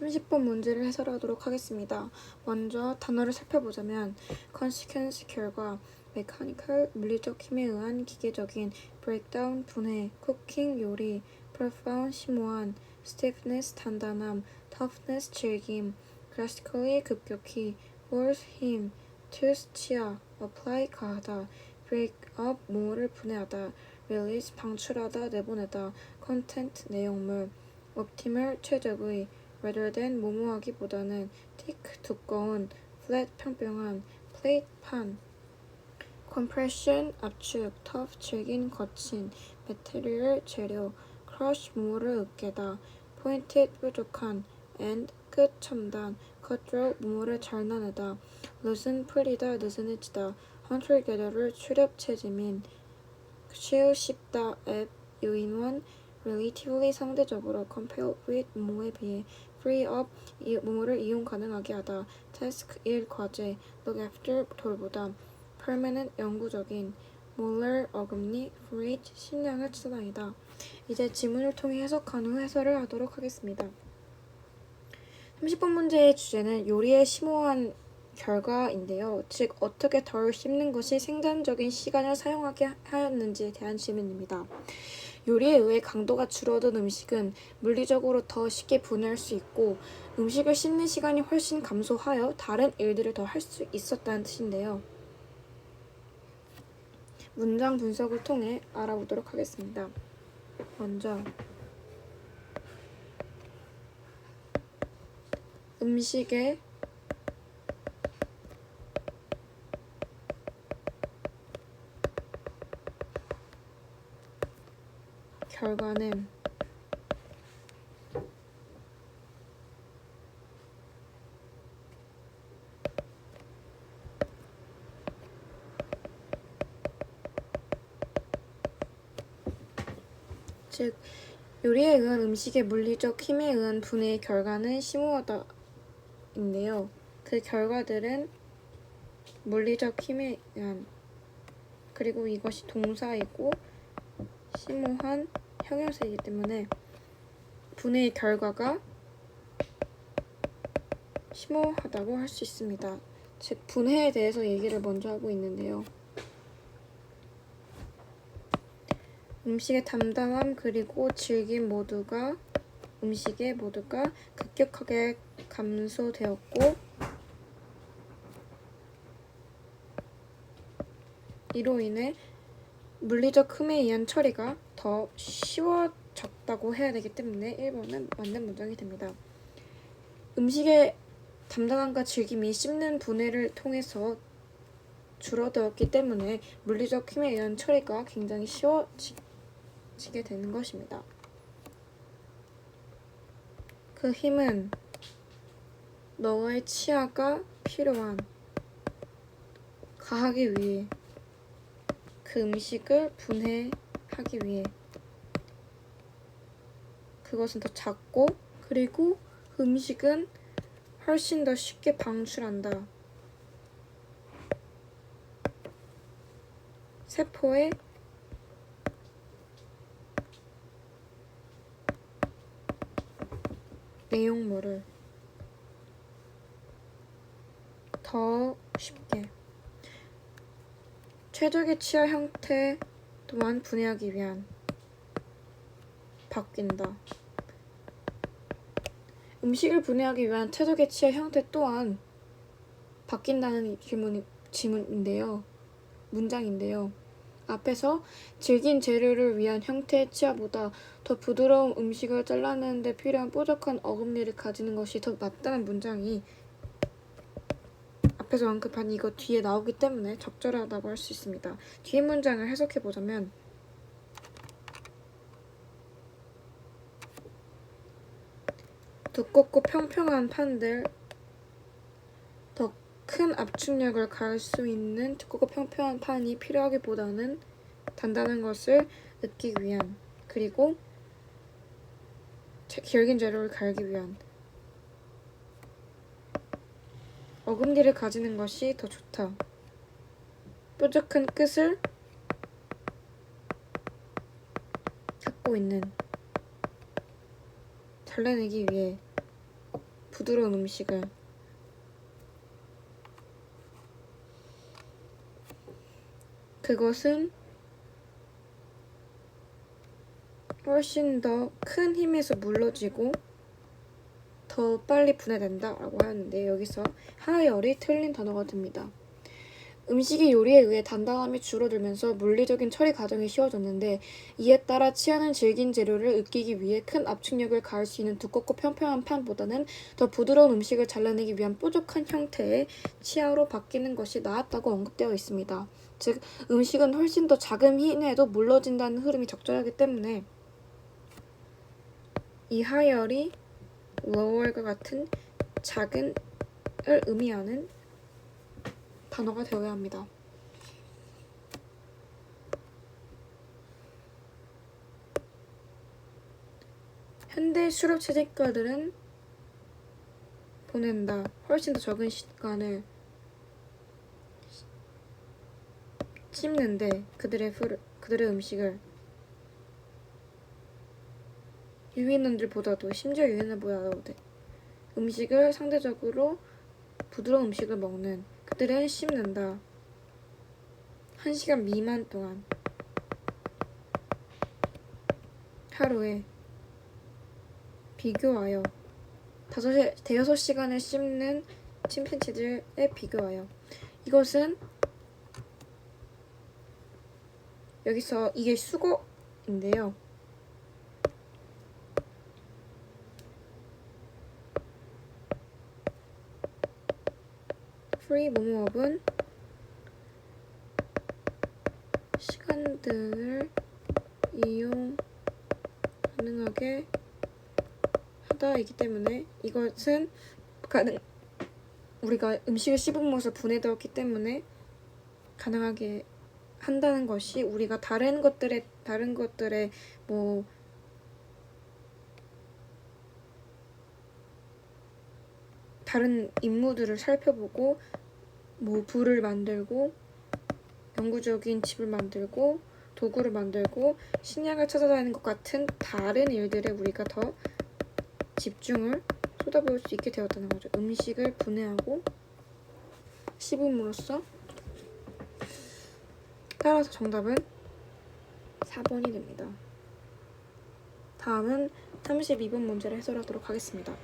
30번 문제를 해설하도록 하겠습니다. 먼저 단어를 살펴보자면 consequence 결과, mechanical 물리적 힘에 의한 기계적인, breakdown 분해, cooking 요리, profound 심오한, stiffness 단단함, toughness 질김, drastically 급격히, force 힘, tooth 치아, apply 가하다, break up 모를 분해하다, release 방출하다 내보내다, content 내용물, optimal 최적의, rather than 모모하기보다는 thick 두꺼운, flat 평평한, plate 판, compression 압축, tough 질긴 거친, material 재료, crush 모모를 으깨다, pointed 뾰족한, end 끝 첨단, cutthroat 모모를 잘 나누다, loosen 풀리다 느슨해지다, hunter gather를 출nhập 체지민, 쉬우 씹다 앱 요인원 relatively 상대적으로 compared with 모모에 비해 free up 이 모모를 이용 가능하게 하다 task 일 과제 look after 돌보다 permanent 영구적인 molar 어금니 freight 식량을 찾아다니다 이제 지문을 통해 해석한 후 해설을 하도록 하겠습니다. 30번 문제의 주제는 요리의 심오한 결과인데요. 즉 어떻게 덜 씹는 것이 생산적인 시간을 사용하게 하였는지에 대한 질문입니다. 요리에 의해 강도가 줄어든 음식은 물리적으로 더 쉽게 분해할 수 있고 음식을 씹는 시간이 훨씬 감소하여 다른 일들을 더 할 수 있었다는 뜻인데요. 문장 분석을 통해 알아보도록 하겠습니다. 먼저 음식의 결과는 즉 요리에 의한 음식의 물리적 힘에 의한 분해의 결과는 심오하다인데요. 그 결과들은 물리적 힘에 의한 그리고 이것이 동사이고 심오한 형용사이기 때문에 분해의 결과가 심오하다고 할 수 있습니다. 즉 분해에 대해서 얘기를 먼저 하고 있는데요. 음식의 담담함 그리고 질김 모두가 음식의 모두가 급격하게 감소되었고 이로 인해 물리적 흠에 의한 처리가 더 쉬워졌다고 해야 되기 때문에 1번은 맞는 문장이 됩니다. 음식의 담당함과 질김이 씹는 분해를 통해서 줄어들었기 때문에 물리적 힘에 의한 처리가 굉장히 쉬워지게 되는 것입니다. 그 힘은 너의 치아가 필요한 가하기 위해 그 음식을 분해하기 위해 그것은 더 작고 그리고 그 음식은 훨씬 더 쉽게 방출한다. 세포의 내용물을 더 쉽게 최적의 치아 형태 또한 분해하기 위한 바뀐다. 음식을 분해하기 위한 최적의 치아 형태 또한 바뀐다는 질문, 질문인데요. 문장인데요. 앞에서 질긴 재료를 위한 형태의 치아보다 더 부드러운 음식을 잘라내는데 필요한 뾰족한 어금니를 가지는 것이 더 맞다는 문장이 앞에서 언급한 이거 뒤에 나오기 때문에 적절하다고 할 수 있습니다. 뒤에 문장을 해석해 보자면 두껍고 평평한 판들 더 큰 압축력을 가할 수 있는 두껍고 평평한 판이 필요하기보다는 단단한 것을 넣기 위한 그리고 결긴 재료를 갈기 위한 어금니를 가지는 것이 더 좋다. 뾰족한 끝을 갖고 있는 잘라내기 위해 부드러운 음식을 그것은 훨씬 더 큰 힘에서 물러지고 더 빨리 분해된다 라고 하는데 여기서 하열이 틀린 단어가 됩니다. 음식이 요리에 의해 단단함이 줄어들면서 물리적인 처리 과정이 쉬워졌는데 이에 따라 치아는 질긴 재료를 으깨기 위해 큰 압축력을 가할 수 있는 두껍고 평평한 판보다는 더 부드러운 음식을 잘라내기 위한 뾰족한 형태의 치아로 바뀌는 것이 나았다고 언급되어 있습니다. 즉 음식은 훨씬 더 작은 힘에도 물러진다는 흐름이 적절하기 때문에 이 하열이 lower과 같은 작은을 의미하는 단어가 되어야 합니다. 현대 수렵 채집가들은 보낸다. 훨씬 더 적은 시간을 씹는데 그들의 푸르, 그들의 음식을 유인원들보다도 심지어 유인원보다도 돼. 음식을 상대적으로 부드러운 음식을 먹는 그들은 씹는다. 1시간 미만 동안 하루에 비교하여 다섯에 대여섯 시간을 씹는 침팬지들에 비교하여 이것은 여기서 이게 수거인데요. 프리 모모업은 시간들을 이용 가능하게 하다이기 때문에 이것은 가능 우리가 음식을 씹음으로써 분해되었기 때문에 가능하게 한다는 것이 우리가 다른 것들의 다른 것들의 뭐 다른 임무들을 살펴보고 뭐 불을 만들고 영구적인 집을 만들고 도구를 만들고 식량을 찾아다니는 것 같은 다른 일들에 우리가 더 집중을 쏟아부을 수 있게 되었다는 거죠. 음식을 분해하고 씹음으로써 따라서 정답은 4번이 됩니다. 다음은 32번 문제를 해설하도록 하겠습니다.